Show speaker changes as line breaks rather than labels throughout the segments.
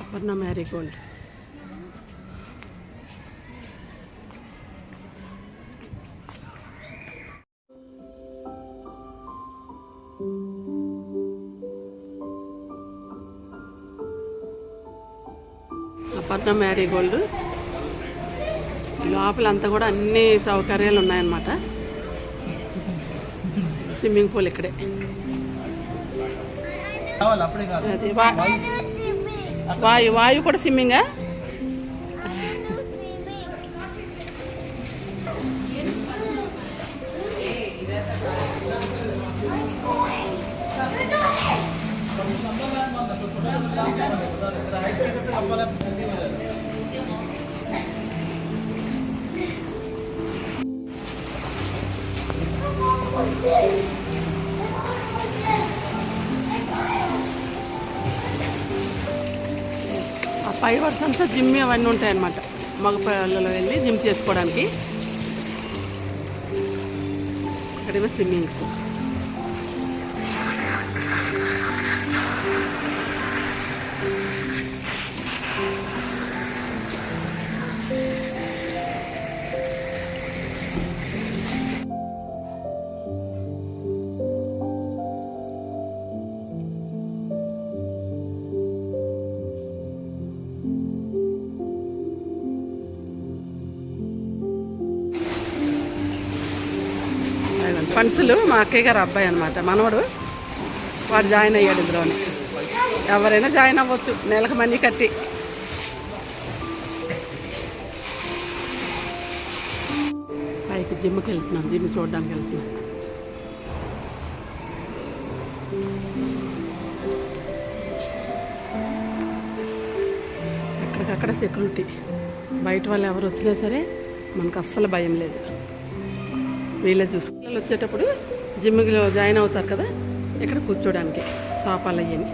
అపర్ణ మ్యారీగోల్డ్ అపర్ణ మ్యారీగోల్డ్ లోపలంతా కూడా అన్ని సౌకర్యాలు ఉన్నాయన్నమాట. స్విమ్మింగ్ పూల్ ఇక్కడే. అది వాయు వాయు కూడా స్విమ్మింగా ఆ పై వరుస అంతా జిమ్ అవన్నీ ఉంటాయన్నమాట. మగ పిల్లలు వెళ్ళి జిమ్ చేసుకోవడానికి. ఇక్కడేమో స్విమ్మింగ్ ఫండ్స్లు మా అక్కయ్య గారు అబ్బాయి అనమాట మనవడు. వాడు జాయిన్ అయ్యాడు ఇందులోని. ఎవరైనా జాయిన్ అవ్వచ్చు నెలకు మనీ కట్టి. పైకి జిమ్కి వెళ్తున్నాం జిమ్ చూడడానికి వెళ్తున్నాం. ఎక్కడికక్కడ సెక్యూరిటీ. బయట వాళ్ళు ఎవరు వచ్చినా సరే మనకు అస్సలు భయం లేదు. వీళ్ళే చూసు పిల్లలు వచ్చేటప్పుడు జిమ్లో జాయిన్ అవుతారు కదా ఇక్కడ కూర్చోడానికి సోఫాలు అయ్యని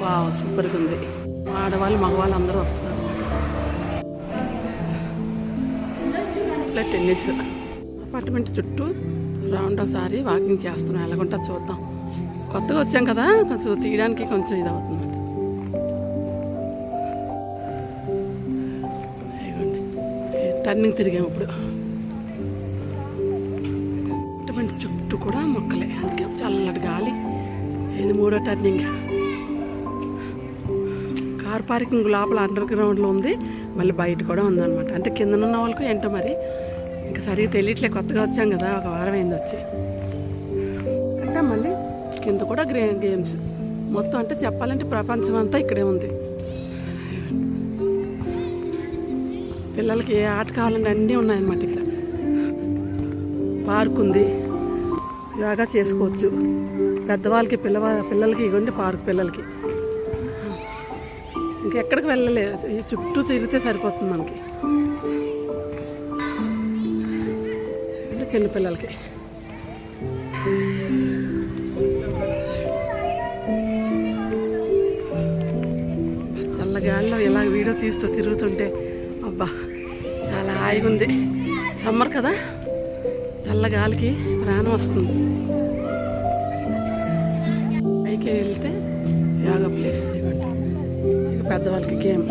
వా సూపర్గా ఉంది. ఆడవాళ్ళు మగవాళ్ళు అందరూ వస్తున్నారు. ఇట్లా టెన్నిస్. అపార్ట్మెంట్ చుట్టూ రౌండ్ ఒకసారి వాకింగ్ చేస్తున్నాం ఎలాగుంటా చూద్దాం. కొత్తగా వచ్చాం కదా కొంచెం తీయడానికి కొంచెం ఇది అవుతుంది టర్నింగ్ తిరిగాము ఇప్పుడు. అపార్ట్మెంట్ చుట్టూ కూడా మొక్కలే. అందుకే చల్లటి గాలి. ఇది మూడో టర్నింగ్ కార్ పార్కింగ్ లోపల అండర్ గ్రౌండ్లో ఉంది. మళ్ళీ బయట కూడా ఉందన్నమాట. అంటే కింద ఉన్న వాళ్ళకు ఏంటో మరి? ఇంకా సరిగ్గా తెలియట్లే. కొత్తగా వచ్చాం కదా. ఒక వారం అయింది వచ్చి. అంటే మళ్ళీ కింద కూడా గ్రే గేమ్స్ మొత్తం అంటే చెప్పాలంటే ప్రపంచం అంతా ఇక్కడే ఉంది. పిల్లలకి ఏ ఆట కావాలంటే అన్నీ ఉన్నాయన్నమాట ఇక్కడ. పార్క్ ఉంది. యోగా చేసుకోవచ్చు. పెద్దవాళ్ళకి పిల్లవా పిల్లలకి ఇవ్వండి పార్క్ పిల్లలకి. ఇంకెక్కడికి వెళ్ళలేదు చుట్టూ తిరిగితే సరిపోతుంది మనకి. అంటే చిన్నపిల్లలకి చల్లగాలిలో ఇలా వీడియో తీస్తూ తిరుగుతుంటే అబ్బా చాలా హాయిగా ఉంది. సమ్మర్ కదా? చల్లగాలికి ప్రాణం వస్తుంది. పైకి వెళ్తే యోగా ప్లేస్. ఇక పెద్దవాళ్ళకి గేమ్.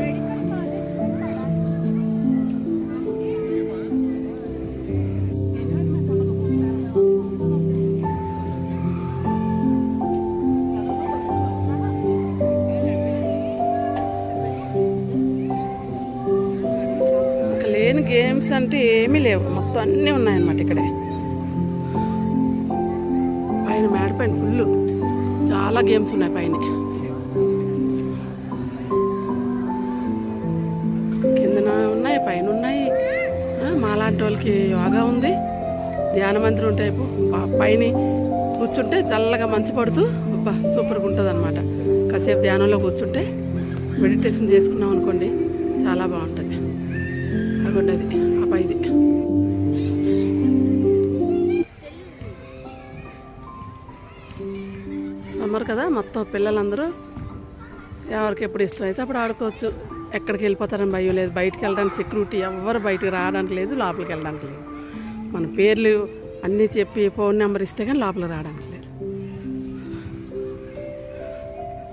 లేని గేమ్స్ అంటే ఏమీ లేవు. మొత్తం అన్నీ ఉన్నాయన్నమాట ఇక్కడే. చాలా గేమ్స్ ఉన్నాయి పైన. కిందన ఉన్నాయి పైన ఉన్నాయి. మాలాంటి వాళ్ళకి యోగా ఉంది. ధ్యాన మందిరం టైపు. పైన కూర్చుంటే చల్లగా మంచి పడుతూ అబ్బా సూపర్గా ఉంటుంది అనమాట కాసేపు ధ్యానంలో కూర్చుంటే మెడిటేషన్ చేసుకున్నాం అనుకోండి చాలా బాగుంటుంది. అనుకోండి అది. కదా మొత్తం పిల్లలందరూ. ఎవరికి ఎప్పుడు ఇష్టం అయితే అప్పుడు ఆడుకోవచ్చు. ఎక్కడికి వెళ్ళిపోతారని భయం లేదు. బయటికి వెళ్ళడానికి సెక్యూరిటీ ఎవరు బయటకు రావడానికి లేదు లోపలికి వెళ్ళడానికి లేదు. మన పేర్లు అన్నీ చెప్పి ఫోన్ నెంబర్ ఇస్తే కానీ లోపల రావడానికి లేదు.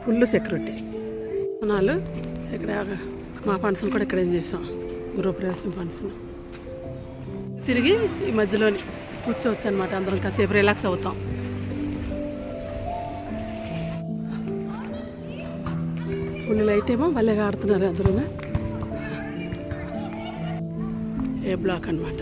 Full security. కొనాలు ఇక్కడ మా ఫండ్స్ కూడా ఇక్కడ ఏం చేసాం? గృహప్రవేశం ఫండ్స్ తిరిగి ఈ మధ్యలోని కూర్చోవచ్చు అనమాట అందరం కాసేపు రిలాక్స్ అవుతాం. ఫుల్ లైట్ ఏమో భలేగా ఆడుతున్నారు అందులోనే ఏ బ్లాక్ అనమాట